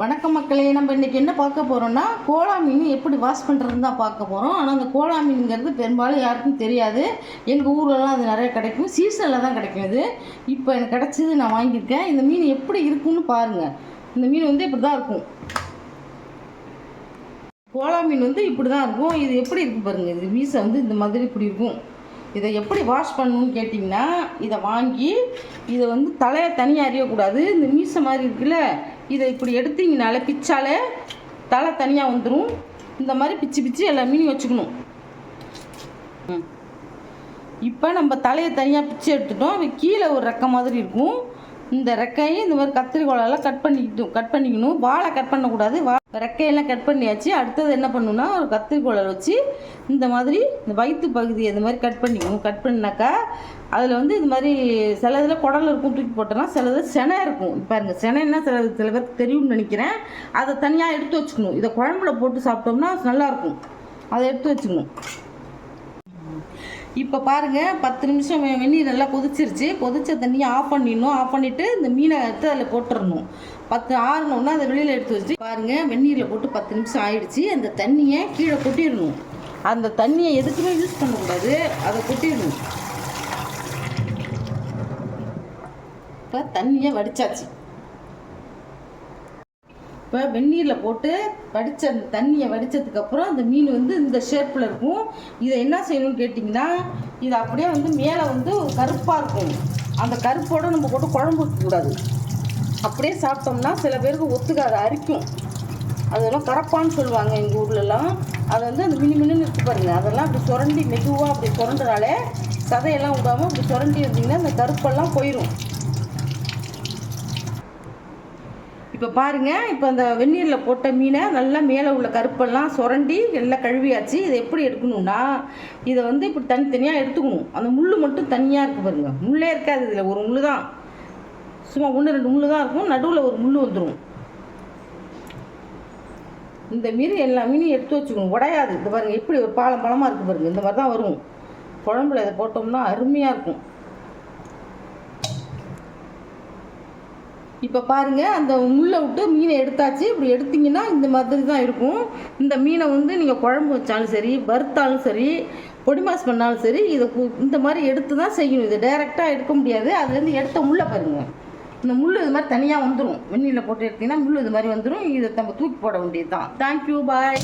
வணக்கம் மக்களே நம்ம இன்றைக்கி என்ன பார்க்க போகிறோம்னா கோலா மீன் எப்படி வாஷ் பண்ணுறதுன்னு தான் பார்க்க போகிறோம் ஆனால் அந்த கோலா மீனுங்கிறது பெரும்பாலும் யாருக்கும் தெரியாது. எங்கள் ஊர்லலாம் அது நிறைய கிடைக்கும். சீசனில் தான் கிடைக்கும் இது. இப்போ எனக்கு கிடச்சிது நான் வாங்கியிருக்கேன். இந்த மீன் எப்படி இருக்குன்னு பாருங்கள் இந்த மீன் வந்து இப்படி தான் இருக்கும். கோலா மீன் வந்து இப்படி தான் இருக்கும். இது எப்படி இருக்கு பாருங்கள் இது மீசை வந்து இந்த மாதிரி இப்படி இருக்கும். இதை எப்படி வாஷ் பண்ணணும்னு கேட்டிங்கன்னா இதை வாங்கி இதை வந்து தலையை தனியாக அறியக்கூடாது இந்த மீசை மாதிரி இருக்குல்ல இதை இப்படி எடுத்தீங்கனாலே பிச்சாலே தலை தனியாக வந்துடும் இந்த மாதிரி பிச்சு பிச்சு எல்லா மீனையும் வச்சுக்கணும். இப்போ நம்ம தலையை தனியாக பிச்சு எடுத்துட்டோம். கீழே ஒரு ரெக்கை மாதிரி இருக்கும். இந்த ரெக்கையை இந்த மாதிரி கத்திரிக்கோளெல்லாம் கட் பண்ணிக்கிட்டு கட் பண்ணிக்கணும். வாழை கட் பண்ணக்கூடாது. வா ரெக்கையெல்லாம் கட் பண்ணியாச்சு. அடுத்தது என்ன பண்ணணும்னா ஒரு கத்திரிக்கோளை வச்சு இந்த மாதிரி இந்த வயிற்று பகுதி இந்த மாதிரி கட் பண்ணிக்கணும். கட் பண்ணாக்கா அதில் வந்து இது மாதிரி சில இதில் குடல் இருக்கும் தூக்கி போட்டோம்னா சில இதில் செனை இருக்கும். பாருங்கள் பாருங்க செனைன்னா சில சில பேருக்கு தெரியும்னு நினைக்கிறேன். அதை தனியாக எடுத்து வச்சுக்கணும். இதை குழம்புல போட்டு சாப்பிட்டோம்னா நல்லாயிருக்கும் அதை எடுத்து வச்சுக்கணும். இப்போ பாருங்கள் பத்து நிமிஷம் வெ- வெந்நீர் நல்லா கொதிச்சிருச்சு. கொதிச்ச தண்ணியை ஆஃப் பண்ணிடணும். ஆஃப் பண்ணிவிட்டு இந்த மீனை எடுத்து அதில் போட்டுறணும். பத்து ஆறுனோன்னா அதை வெளியில் எடுத்து வச்சு பாருங்கள் வெந்நீரில் போட்டு பத்து நிமிஷம் ஆயிடுச்சு. அந்த தண்ணியை கீழே கொட்டிடணும். அந்த தண்ணியை எதுக்குமே யூஸ் பண்ணக்கூடாது. அதை கொட்டிடணும். இப்போ தண்ணியை வடிச்சாச்சு. இப்போ வெந்நீரில் போட்டு வடித்த அந்த தண்ணியை வடித்ததுக்கப்புறம் அந்த மீன் வந்து இந்த ஷேப்பில் இருக்கும். இதை என்ன செய்யணும்னு கேட்டிங்கன்னா இது அப்படியே வந்து மேலே வந்து கருப்பாக இருக்கும். அந்த கருப்போடு நம்ம போட்டு குழம்பு வைக்கக்கூடாது அப்படியே சாப்பிட்டோம்னா சில பேருக்கு ஒத்துக்காது அரிக்கும். அதெல்லாம் கரப்பான்னு சொல்லுவாங்க எங்கள் ஊர்லலாம். அது வந்து அந்த மினி மின்னு இருக்கு பாருங்கள் அதெல்லாம் அப்படி சுரண்டி மெதுவாக அப்படி சுரண்டுனாலே சதையெல்லாம் விடாமல் அப்படி சுரண்டி இருந்தீங்கன்னா அந்த கருப்பெல்லாம் போயிடும் இப்போ பாருங்கள் இப்போ அந்த வெந்நீரில் போட்ட மீனை நல்லா மேலே உள்ள கருப்பெல்லாம் சுரண்டி நல்லா கழுவியாச்சு. இதை எப்படி எடுக்கணும்னா இதை வந்து இப்படி தனித்தனியாக எடுத்துக்கணும். அந்த முள் மட்டும் தனியாக இருக்குது பாருங்க. முள்ளே இருக்காது இதில் ஒரு முள் தான் சும்மா ஒன்று ரெண்டு முள் தான் இருக்கும். நடுவில் ஒரு முள் வந்துடும் இந்த மீன் எல்லா மீனையும் எடுத்து வச்சுக்கணும். உடையாது. இது பாருங்கள் எப்படி ஒரு பாலம் பழமாக இருக்குது பாருங்கள் இந்த மாதிரி தான் வரும். குழம்புல இதை போட்டோம்னா அருமையாக இருக்கும். இப்போ பாருங்க அந்த முள்ளை விட்டு மீனை எடுத்தாச்சு. இப்படி எடுத்தீங்கன்னா இந்த மாதிரி தான் இருக்கும். இந்த மீனை வந்து நீங்கள் குழம்பு வச்சாலும் சரி வறுத்தாலும் சரி பொடிமாஸ் பண்ணாலும் சரி இதை இந்த மாதிரி எடுத்து தான் செய்யணும். இதை டைரெக்டாக எடுக்க முடியாது. அதுலேருந்து எடுத்த முள்ளை பாருங்க. இந்த முள் இது மாதிரி தனியாக வந்துடும் வெந்நீரில் போட்டு எடுத்தீங்கன்னா முள் இது மாதிரி வந்துடும் இதை நம்ம தூக்கி போட வேண்டியது தான் தேங்க்யூ பாய்